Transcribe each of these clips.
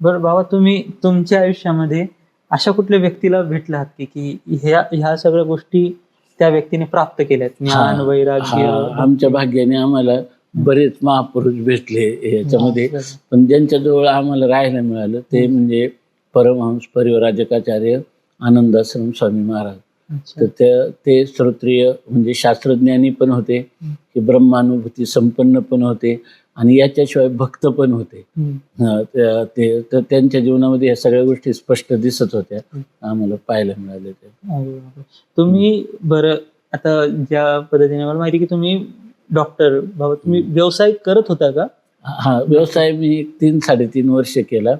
बरं बाबा तुम्ही तुमच्या आयुष्यामध्ये अशा कुठल्या व्यक्तीला भेटला आहात की की ह्या ह्या सगळ्या गोष्टी त्या व्यक्तीने प्राप्त केल्यात? ज्ञान वैराग्य आमच्या भाग्याने आम्हाला बरेच महापुरुष भेटले याच्यामध्ये. पण ज्यांच्याजवळ आम्हाला राहायला मिळालं ते म्हणजे परमहंस परिवराजकाचार्य आनंदाश्रम स्वामी महाराज. तर त्या ते श्रोत्रिय म्हणजे शास्त्रज्ञानी पण होते की ब्रह्मानुभूती संपन्न पण होते. आणि याच्याशिवाय भक्त पण होते. ते तर त्यांच्या जीवनामध्ये या सगळ्या गोष्टी स्पष्ट दिसत होत्या. आम्हाला पाहायला मिळाले ते. तुम्ही बरं आता ज्या पद्धतीने मला माहिती की तुम्ही डॉक्टर बाबा तुम्ही व्यवसाय करत होता का? हा व्यवसाय मी एक तीन साडेतीन वर्ष केला.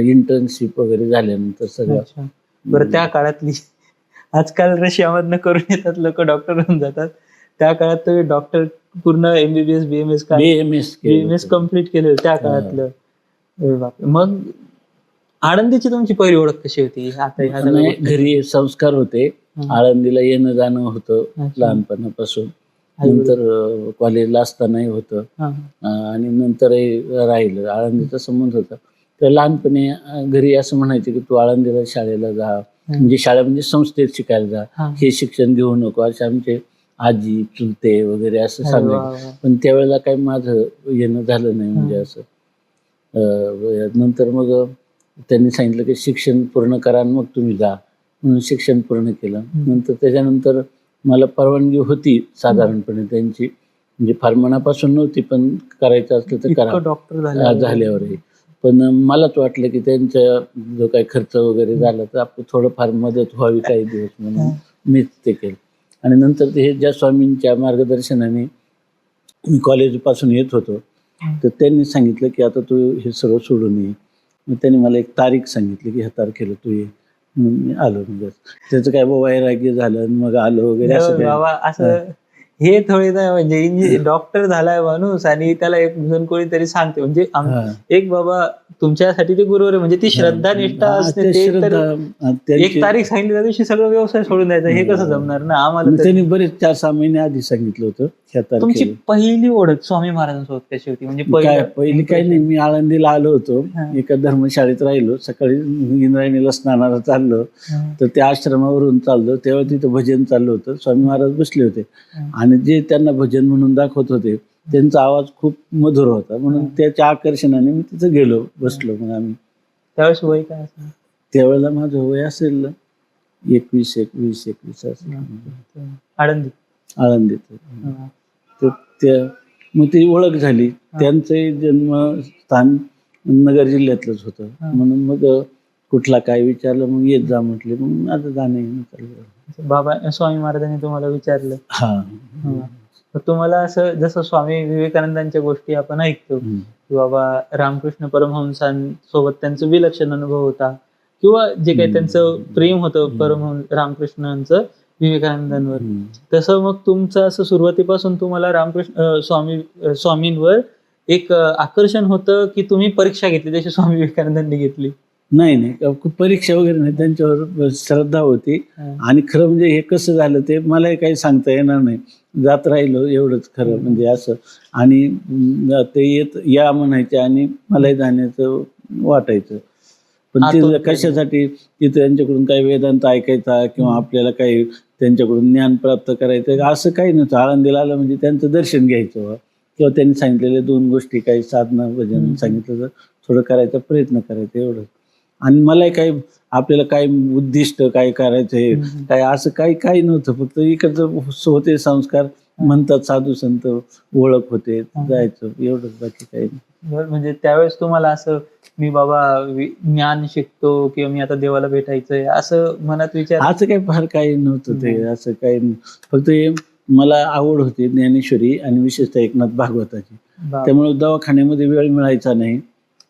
इंटर्नशिप वगैरे झाल्यानंतर सगळं. बरं त्या काळातली आजकाल रशियामधनं करून येतात लोक डॉक्टर होऊन जातात. त्या काळात डॉक्टर पूर्ण MBBS BMS B M S BMS complete केलं त्या काळातलं. मग आनंदीची तुमची पहिली ओळख कशी होती? आता ह्या घरी संस्कार होते. आळंदीला येणं जाणं होतं. लहानपणापासून. नंतर कॉलेजला असतानाही होतं. आणि नंतरही राहिलं. आळंदीचा संबंध होता. तर लहानपणी घरी असं म्हणायचे की तू आळंदीला शाळेला जा. म्हणजे शाळा म्हणजे संस्थेत शिकायला जा. हा. हे शिक्षण घेऊ नको. असे आमचे आजी चुलते वगैरे असं सांगायचे. पण त्यावेळेला काही माझं येणं झालं नाही म्हणजे. असं. नंतर मग त्यांनी सांगितलं की शिक्षण पूर्ण करा आणि मग तुम्ही जा. म्हणून शिक्षण पूर्ण केलं. नंतर त्याच्यानंतर मला परवानगी होती साधारणपणे त्यांची. म्हणजे फार मनापासून नव्हती पण करायचं असलं तर करा. डॉक्टर हा, झालं झाल्यावरही. पण मलाच वाटलं की त्यांच्या जो काही खर्च वगैरे झाला तर आपण थोडंफार मदत व्हावी काही दिवस म्हणून मीच ते केलं. आणि नंतर ते हे ज्या स्वामींच्या मार्गदर्शनाने मी कॉलेजपासून येत होतो तर त्यांनी सांगितलं की आता तू हे सर्व सोडून ये. मग त्यांनी मला एक तारीख सांगितली की ह्या तारखेला तू ये. मी आलो. म्हणजे त्याचं काय बाबा वैराग्य झालं मग आलो वगैरे असं बाबा असं हे थोडे ना म्हणजे डॉक्टर झालाय माणूस आणि त्याला एक जण कोणीतरी सांगते. म्हणजे. एक बाबा तुमच्यासाठी ते गुरुवर. म्हणजे ती श्रद्धा निष्ठा असते एक तारीख सांगितली त्या दिवशी सगळं व्यवसाय सोडून द्यायचा. हे कसं जमणार ना? आम्हाला त्यांनी बरेच चार सहा महिने आधी सांगितलं होतं. तुमची पहिली ओळख स्वामी महाराजांसोबत कशी होती? म्हणजे काय पहिलं- पहिली काही नाही मी आळंदीला आलो होतो. हा. एका धर्मशाळेत राहिलो. सकाळी इंद्रायणीला स्नानाला चाललो. हा. तर त्या आश्रमावरून चाललो. तेव्हा तिथं भजन चाललं होतं. स्वामी महाराज बसले होते. हा. आणि जे त्यांना भजन म्हणून दाखवत होते त्यांचा आवाज खूप मधुर होता. म्हणून त्याच्या आकर्षणाने मी तिथं गेलो बसलो मग आम्ही. त्यावेळेस वय काय असं त्यावेळेला माझं वय असेल एकवीस एकवीस एकवीस असेल. आळंदी आळंदीत. हा. तर त्या मग ती ओळख झाली त्यांचंही जन्मस्थान नगर जिल्ह्यातलंच होतं. म्हणून मग कुठला काय विचारलं मग येत जा म्हटले मग आता जाणं. बाबा स्वामी महाराजांनी तुम्हाला विचारलं हा. तर तुम्हाला असं जसं स्वामी विवेकानंदांच्या गोष्टी आपण ऐकतो. की बाबा रामकृष्ण परमहंसांसोबत त्यांचा विलक्षण अनुभव होता किंवा जे काही. त्यांचं प्रेम होतं परमहंस रामकृष्णांचं विवेकानंदांवर. तसं मग तुमचं असं सुरुवातीपासून तुम्हाला रामकृष्ण स्वामी स्वामींवर एक आकर्षण होतं की तुम्ही परीक्षा घेतली जशी स्वामी विवेकानंदांनी घेतली? नाही नाही. परीक्षा वगैरे नाही. त्यांच्यावर श्रद्धा होती. आणि खरं म्हणजे हे कसं झालं ते मलाही काही सांगता येणार नाही. जात राहिलो एवढंच खरं म्हणजे असं. आणि ते येत या म्हणायचे आणि मलाही जाण्याचं वाटायचं. पण ते कशासाठी? तिथे त्यांच्याकडून काही वेदांत ऐकायचा किंवा आपल्याला काही त्यांच्याकडून ज्ञान प्राप्त करायचं असं काही नव्हतं आळंदीला आलं म्हणजे त्यांचं दर्शन घ्यायचं. किंवा त्यांनी सांगितलेल्या दोन गोष्टी काही साधनं भजन. सांगितलं तर थोडं करायचा प्रयत्न करायचा एवढं आणि मलाही काही आपल्याला काय उद्दिष्ट काय करायचं हे. काय असं काही काही नव्हतं फक्त इकडचं होते संस्कार म्हणतात साधू संत ओळख होते जायचं एवढंच बाकी काही नाही. म्हणजे त्यावेळेस तुम्हाला असं मी बाबा ज्ञान शिकतो किंवा मी आता देवाला भेटायचंय असं मनात विचार? असं काही फार काही नव्हतं ते असं काही. फक्त हे मला आवड होती ज्ञानेश्वरी आणि विशेषतः एकनाथ भागवताची. त्यामुळे दवाखान्यामध्ये वेळ मिळायचा नाही.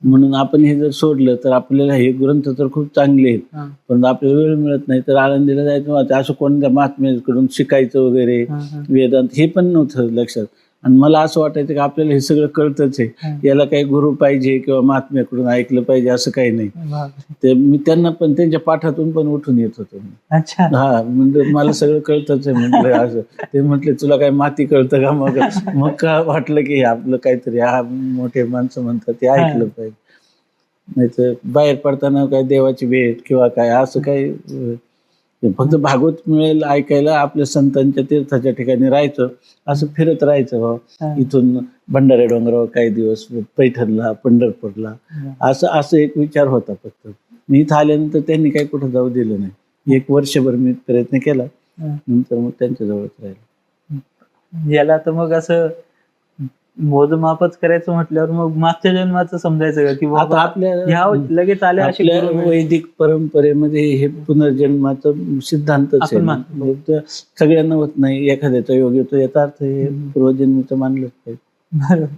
म्हणून आपण हे जर सोडलं तर आपल्याला हे ग्रंथ तर खूप चांगले आहेत. पण आपल्याला वेळ मिळत नाही तर आळंदीला जायचं. असं कोणत्या महात्म्याकडून शिकायचं वगैरे. वेदांत हे पण नव्हतं लक्षात. आणि मला असं वाटायचं की आपल्याला हे सगळं कळतच आहे. याला काही गुरु पाहिजे किंवा महात्म्याकडून ऐकलं पाहिजे असं काही नाही. ते मी त्यांना पण त्यांच्या पाठातून पण उठून येत होतो हा म्हणजे मला सगळं कळतच आहे म्हटलं असं. ते म्हटले तुला काय माती कळतं का मग? मग का वाटलं की हे आपलं काहीतरी हा मोठे माणसं म्हणतात ते ऐकलं पाहिजे. नाही तर बाहेर पडताना काय देवाची भेट किंवा काय असं काही फक्त भागवत मिळेल ऐकायला आपल्या संतांच्या तीर्थाच्या ठिकाणी राहायचं असं फिरत राहायचं. बा इथून भंडारे डोंगरावर काही दिवस पैठणला पंढरपूरला. असं असं एक विचार होता फक्त. मी इथं आल्यानंतर त्यांनी काही कुठं जाऊ दिलं नाही. एक वर्षभर मी प्रयत्न केला. नंतर मग त्यांच्या जवळच राहिलो. याला तर मग असं मोजमापच करायचं म्हटल्यावर मग मागच्या जन्माचं समजायचं का की आता बाबा आपल्या ह्या लगेच आल्या अशी आपल्या. वैदिक परंपरेमध्ये हे पुनर्जन्माचं सिद्धांतच आहे आपण मानतो. म्हणजे सगळ्यांना होत नाही एखाद्याचा योग येतो याचा अर्थ हे. पूर्वजन्मीचं मानलंच पाहिजे बरोबर.